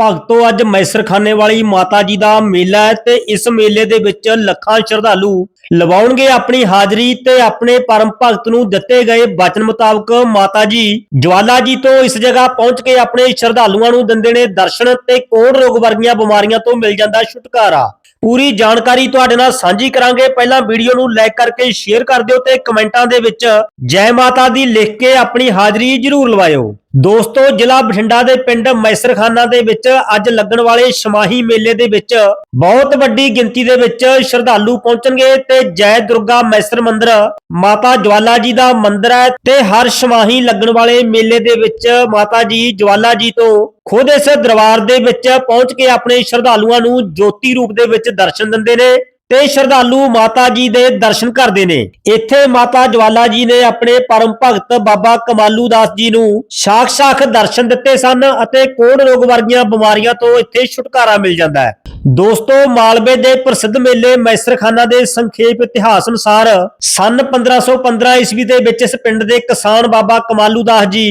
ਭਗਤੋ, ਅੱਜ ਮੈਸਰਖਾਨੇ ਵਾਲੀ ਮਾਤਾ ਜੀ ਦਾ ਮੇਲਾ ਹੈ ਤੇ ਇਸ ਮੇਲੇ ਦੇ ਵਿੱਚ ਲੱਖਾਂ ਸ਼ਰਧਾਲੂ ਲਵਾਉਣਗੇ ਆਪਣੀ ਹਾਜ਼ਰੀ ਤੇ ਆਪਣੇ ਪਰਮ ਭਗਤ ਨੂੰ ਦਿੱਤੇ ਗਏ ਵਚਨ ਮੁਤਾਬਕ ਮਾਤਾ ਜੀ ਜਵਾਲਾ ਜੀ ਤੋਂ ਇਸ ਜਗ੍ਹਾ ਪਹੁੰਚ ਕੇ ਆਪਣੇ ਸ਼ਰਧਾਲੂਆਂ ਨੂੰ ਦਿੰਦੇ ਨੇ ਦਰਸ਼ਨ ਤੇ ਕੋੜ ਰੋਗ ਵਰਗੀਆਂ ਬਿਮਾਰੀਆਂ ਤੋਂ ਮਿਲ ਜਾਂਦਾ ਛੁਟਕਾਰਾ। ਪੂਰੀ ਜਾਣਕਾਰੀ ਤੁਹਾਡੇ ਨਾਲ ਸਾਂਝੀ ਕਰਾਂਗੇ। ਪਹਿਲਾਂ ਵੀਡੀਓ ਨੂੰ ਲਾਈਕ ਕਰਕੇ ਸ਼ੇਅਰ ਕਰ ਦਿਓ ਤੇ ਕਮੈਂਟਾਂ ਦੇ ਵਿੱਚ ਜੈ ਮਾਤਾ ਦੀ ਲਿਖ ਕੇ ਆਪਣੀ ਹਾਜ਼ਰੀ ਜ਼ਰੂਰ ਲਵਾਇਓ। ਦੋਸਤੋ, ਜ਼ਿਲ੍ਹਾ ਬਠਿੰਡਾ ਦੇ ਪਿੰਡ ਮੈਸਰਖਾਨਾ ਦੇ ਵਿੱਚ ਅੱਜ ਲੱਗਣ ਵਾਲੇ ਸ਼ਮਾਹੀ ਮੇਲੇ ਦੇ ਵਿੱਚ ਬਹੁਤ ਵੱਡੀ ਗਿਣਤੀ ਦੇ ਵਿੱਚ ਸ਼ਰਧਾਲੂ ਪਹੁੰਚਣਗੇ ਤੇ ਜੈ ਦੁਰਗਾ ਮੈਸਰ ਮੰਦਿਰ, ਮਾਤਾ ਜਵਾਲਾ ਜੀ ਦਾ ਮੰਦਿਰ ਹੈ ਤੇ ਹਰ ਸ਼ਮਾਹੀ ਲੱਗਣ ਵਾਲੇ ਮੇਲੇ ਦੇ ਵਿੱਚ ਮਾਤਾ ਜੀ ਜਵਾਲਾ ਜੀ ਤੋਂ ਖੁਦ ਇਸ ਦਰਬਾਰ ਦੇ ਵਿੱਚ ਪਹੁੰਚ ਕੇ ਆਪਣੇ ਸ਼ਰਧਾਲੂਆਂ ਨੂੰ ਜੋਤੀ ਰੂਪ ਦੇ ਵਿੱਚ ਦਰਸ਼ਨ ਦਿੰਦੇ ਨੇ। ਤੇ ਸ਼ਰਧਾਲੂ ਮਾਤਾ ਜੀ ਦੇ ਦਰਸ਼ਨ ਕਰਦੇ ਨੇ। ਇੱਥੇ ਮਾਤਾ ਜਵਾਲਾ ਜੀ ਨੇ ਆਪਣੇ ਪਰਮ ਭਗਤ ਬਾਬਾ ਕਮਾਲੂ ਦਾਸ ਜੀ ਨੂੰ ਸਾਖ-ਸਾਖ ਦਰਸ਼ਨ ਦਿੱਤੇ ਸਨ ਅਤੇ ਕੋੜ ਰੋਗ ਵਰਗੀਆਂ ਬਿਮਾਰੀਆਂ ਤੋਂ ਇੱਥੇ ਛੁਟਕਾਰਾ ਮਿਲ ਜਾਂਦਾ ਹੈ। ਦੋਸਤੋ, ਮਾਲਵੇ ਦੇ ਪ੍ਰਸਿੱਧ ਮੇਲੇ ਮੈਸਰਖਾਨਾ ਦੇ ਸੰਖੇਪ ਇਤਿਹਾਸ ਅਨੁਸਾਰ ਸਨ 1515 ਈਸਵੀ ਦੇ ਵਿੱਚ ਇਸ ਪਿੰਡ ਦੇ ਕਿਸਾਨ ਬਾਬਾ ਕਮਾਲੂ ਦਾਸ ਜੀ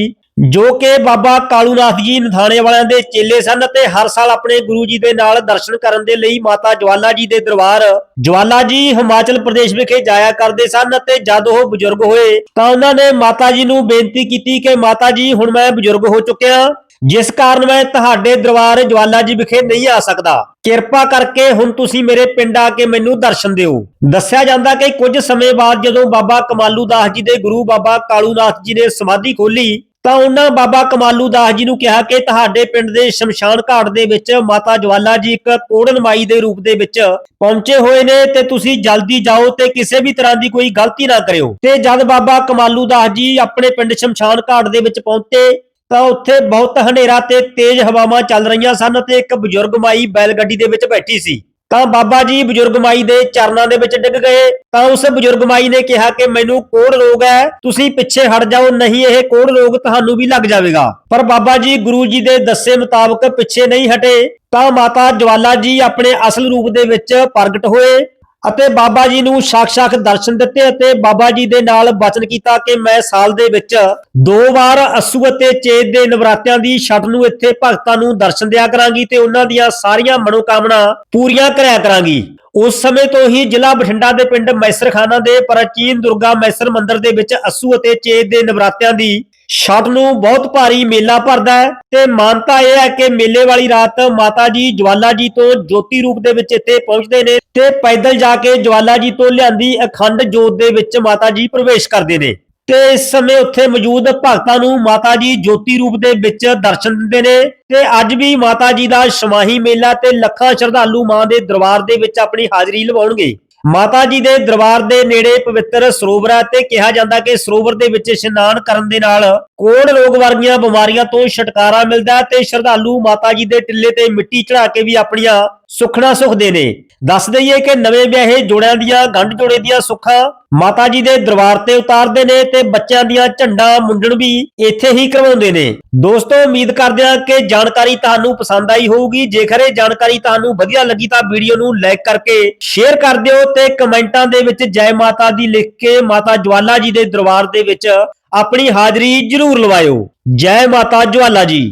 ਜੋ ਕਿ ਬਾਬਾ ਕਾਲੂਨਾਥ ਜੀ ਨਥਾਣੇ ਵਾਲਿਆਂ ਦੇ ਚੇਲੇ ਸਨ ਅਤੇ ਹਰ ਸਾਲ ਆਪਣੇ ਗੁਰੂ ਜੀ ਦੇ ਨਾਲ ਦਰਸ਼ਨ ਕਰਨ ਦੇ ਲਈ ਮਾਤਾ ਜਵਾਲਾ ਜੀ ਦੇ ਦਰਬਾਰ, ਜਵਾਲਾ ਜੀ ਹਿਮਾਚਲ ਪ੍ਰਦੇਸ਼ ਵਿਖੇ ਜਾਇਆ ਕਰਦੇ ਸਨ ਅਤੇ ਜਦ ਉਹ ਬਜ਼ੁਰਗ ਹੋਏ ਤਾਂ ਉਹਨਾਂ ਨੇ ਮਾਤਾ ਜੀ ਨੂੰ ਬੇਨਤੀ ਕੀਤੀ ਕਿ ਮਾਤਾ ਜੀ, ਹੁਣ ਮੈਂ ਬਜ਼ੁਰਗ ਹੋ ਚੁੱਕਿਆ, ਜਿਸ ਕਾਰਨ ਮੈਂ ਤੁਹਾਡੇ ਦਰਬਾਰ ਜਵਾਲਾ ਜੀ ਵਿਖੇ ਨਹੀਂ ਆ ਸਕਦਾ। ਕਿਰਪਾ ਕਰਕੇ ਹੁਣ ਤੁਸੀਂ ਮੇਰੇ ਪਿੰਡ ਆ ਕੇ ਮੈਨੂੰ ਦਰਸ਼ਨ ਦਿਓ। ਦੱਸਿਆ ਜਾਂਦਾ ਕਿ ਕੁਝ ਸਮੇਂ ਬਾਅਦ ਜਦੋਂ ਬਾਬਾ ਕਮਾਲੂ ਦਾਸ ਜੀ ਦੇ ਗੁਰੂ ਬਾਬਾ ਕਾਲੂ ਨਾਥ ਜੀ ਨੇ ਸਮਾਧੀ ਖੋਲੀ ਤਾਂ ਉਹਨਾਂ ਬਾਬਾ ਕਮਾਲੂ ਦਾਸ ਜੀ ਨੂੰ ਕਿਹਾ ਕਿ ਤੁਹਾਡੇ ਪਿੰਡ ਦੇ ਸ਼ਮਸ਼ਾਨ ਘਾਟ ਦੇ ਵਿੱਚ ਮਾਤਾ ਜਵਾਲਾ ਜੀ ਇੱਕ ਕੋੜਨ ਮਾਈ ਦੇ ਰੂਪ ਦੇ ਵਿੱਚ ਪਹੁੰਚੇ ਹੋਏ ਨੇ ਤੇ ਤੁਸੀਂ ਜਲਦੀ ਜਾਓ ਤੇ ਕਿਸੇ ਵੀ ਤਰ੍ਹਾਂ ਦੀ ਕੋਈ ਗਲਤੀ ਨਾ ਕਰਿਓ। ਤੇ ਜਦ ਬਾਬਾ ਕਮਾਲੂ ਦਾਸ ਜੀ ਆਪਣੇ ਪਿੰਡ ਸ਼ਮਸ਼ਾਨ ਘਾਟ ਦੇ ਵਿੱਚ ਪਹੁੰਚੇ ਤਾਂ ਉੱਥੇ ਬਹੁਤ ਹਨੇਰਾ ਤੇ ਤੇਜ਼ ਹਵਾਵਾਂ ਚੱਲ ਰਹੀਆਂ ਸਨ ਤੇ ਇੱਕ ਬਜ਼ੁਰਗ ਮਾਈ ਬੈਲ ਗੱਡੀ ਦੇ ਵਿੱਚ ਬੈਠੀ ਸੀ। ਤਾਂ ਬਾਬਾ ਜੀ ਬਜ਼ੁਰਗ ਮਾਈ ਦੇ ਚਰਨਾਂ ਦੇ ਵਿੱਚ ਡਿੱਗ ਗਏ। ਤਾਂ ਉਸ ਬਜ਼ੁਰਗ ਮਾਈ ਨੇ ਕਿਹਾ ਕਿ ਮੈਨੂੰ ਕੋੜ ਰੋਗ ਹੈ, ਤੁਸੀਂ ਪਿੱਛੇ ਹਟ ਜਾਓ, ਨਹੀਂ ਇਹ ਕੋੜ ਰੋਗ ਤੁਹਾਨੂੰ ਵੀ ਲੱਗ ਜਾਵੇਗਾ। ਪਰ ਬਾਬਾ ਜੀ ਗੁਰੂ ਜੀ ਦੇ ਦੱਸੇ ਮੁਤਾਬਕ ਪਿੱਛੇ ਨਹੀਂ ਹਟੇ। ਤਾਂ ਮਾਤਾ ਜਵਾਲਾ ਜੀ ਆਪਣੇ ਅਸਲ ਰੂਪ ਦੇ ਵਿੱਚ ਪ੍ਰਗਟ ਹੋਏ। ਅਤੇ ਬਾਬਾ ਜੀ ਨੂੰ ਸਾਖ-ਸਾਖ ਦਰਸ਼ਨ ਦਿੱਤੇ ਅਤੇ ਬਾਬਾ ਜੀ ਦੇ ਨਾਲ ਬਚਨ ਕੀਤਾ ਕਿ ਮੈਂ ਸਾਲ ਦੇ ਵਿੱਚ ਦੋ ਵਾਰ ਅਸੂ ਅਤੇ ਚੇਤ ਦੇ ਨਵਰਾਤਿਆਂ ਦੀ ਛੱਡ ਨੂੰ ਇੱਥੇ ਭਗਤਾਂ ਨੂੰ ਦਰਸ਼ਨ ਦਿਆ ਕਰਾਂਗੀ ਤੇ ਉਹਨਾਂ ਦੀਆਂ ਸਾਰੀਆਂ ਮਨੋਕਾਮਨਾ ਪੂਰੀਆਂ ਕਰਿਆ ਕਰਾਂਗੀ। ਉਸ ਸਮੇਂ ਤੋਂ ਹੀ ਜ਼ਿਲ੍ਹਾ ਬਠਿੰਡਾ ਦੇ ਪਿੰਡ ਮੈਸਰਖਾਨਾ ਦੇ ਪ੍ਰਾਚੀਨ ਦੁਰਗਾ ਮੈਸਰ ਮੰਦਿਰ ਦੇ ਵਿੱਚ ਅਸੂ ਅਤੇ ਚੇਤ ਦੇ ਨਵਰਾਤਿਆਂ ਦੀ ਛਠ ਨੂੰ ਬਹੁਤ ਭਾਰੀ ਮੇਲਾ ਭਰਦਾ ਹੈ ਤੇ ਮਾਨਤਾ ਇਹ ਹੈ ਕਿ ਮੇਲੇ ਵਾਲੀ ਰਾਤ ਮਾਤਾ ਜੀ, ਜਵਾਲਾ ਜੀ ਤੋਂ ਜੋਤੀ ਰੂਪ ਦੇ ਵਿੱਚ ਇੱਥੇ ਪਹੁੰਚਦੇ ਨੇ ਤੇ ਪੈਦਲ ਜਾ ਕੇ ਜਵਾਲਾ ਜੀ ਤੋਂ ਲਿਆਂਦੀ ਅਖੰਡ ਜੋਤ ਦੇ ਵਿੱਚ ਮਾਤਾ ਜੀ ਪ੍ਰਵੇਸ਼ ਕਰਦੇ ਨੇ। ਤੇ ਇਸ ਸਮੇਂ ਉੱਥੇ ਮੌਜੂਦ ਭਗਤਾਂ ਨੂੰ ਮਾਤਾ ਜੀ ਜੋਤੀ ਰੂਪ ਦੇ ਵਿੱਚ ਦਰਸ਼ਨ ਦਿੰਦੇ ਨੇ ਤੇ ਅੱਜ ਵੀ ਮਾਤਾ ਜੀ ਦਾ ਸ਼ਮਾਹੀ ਮੇਲਾ ਤੇ ਲੱਖਾਂ ਸ਼ਰਧਾਲੂ ਮਾਂ ਦੇ ਦਰਬਾਰ ਦੇ ਵਿੱਚ ਆਪਣੀ ਹਾਜ਼ਰੀ ਲਵਾਉਣਗੇ। ਮਾਤਾ ਜੀ ਦੇ ਦਰਬਾਰ ਦੇ ਨੇੜੇ ਪਵਿੱਤਰ ਸਰੋਵਰ ਹੈ ਤੇ ਕਿਹਾ ਜਾਂਦਾ ਕਿ ਸਰੋਵਰ ਦੇ ਵਿੱਚ ਇਸ਼ਨਾਨ ਕਰਨ ਦੇ ਨਾਲ ਕੋੜ ਰੋਗ ਵਰਗੀਆਂ ਬਿਮਾਰੀਆਂ ਤੋਂ ਛੁਟਕਾਰਾ ਮਿਲਦਾ ਹੈ ਤੇ ਸ਼ਰਧਾਲੂ ਮਾਤਾ ਜੀ ਦੇ ਟਿੱਲੇ ਤੇ ਮਿੱਟੀ ਚੜਾ ਕੇ ਵੀ ਆਪਣੀਆਂ ਸੁਖਣਾ ਸੁਖਦੇ ਨੇ। ਦੱਸ ਦਈਏ ਕਿ ਨਵੇਂ ਵਿਆਹੇ ਜੋੜਿਆਂ ਦੀਆਂ, ਗੰਢ ਜੋੜੇ ਦੀਆਂ ਸੁੱਖਾਂ ਮਾਤਾ ਜੀ ਦੇ ਦਰਬਾਰ ਤੇ ਉਤਾਰਦੇ ਨੇ ਤੇ ਬੱਚਿਆਂ ਦੀਆਂ ਝੰਡਾਂ ਮੁੰਡਣ ਵੀ ਇੱਥੇ ਹੀ ਕਰਵਾਉਂਦੇ ਨੇ। ਦੋਸਤੋ, ਉਮੀਦ ਕਰਦੇ ਹਾਂ ਕਿ ਜਾਣਕਾਰੀ ਤੁਹਾਨੂੰ ਪਸੰਦ ਆਈ ਹੋਊਗੀ। ਜੇਕਰ ਇਹ ਜਾਣਕਾਰੀ ਤੁਹਾਨੂੰ ਵਧੀਆ ਲੱਗੀ ਤਾਂ ਵੀਡੀਓ ਨੂੰ ਲਾਈਕ ਕਰਕੇ ਸ਼ੇਅਰ ਕਰ ਦਿਓ ਤੇ ਕਮੈਂਟਾਂ ਦੇ ਵਿੱਚ ਜੈ ਮਾਤਾ ਦੀ ਲਿਖ ਕੇ ਮਾਤਾ ਜਵਾਲਾ ਜੀ ਦੇ ਦਰਬਾਰ ਦੇ ਵਿੱਚ ਆਪਣੀ ਹਾਜ਼ਰੀ ਜ਼ਰੂਰ ਲਵਾਇਓ। ਜੈ ਮਾਤਾ ਜਵਾਲਾ ਜੀ।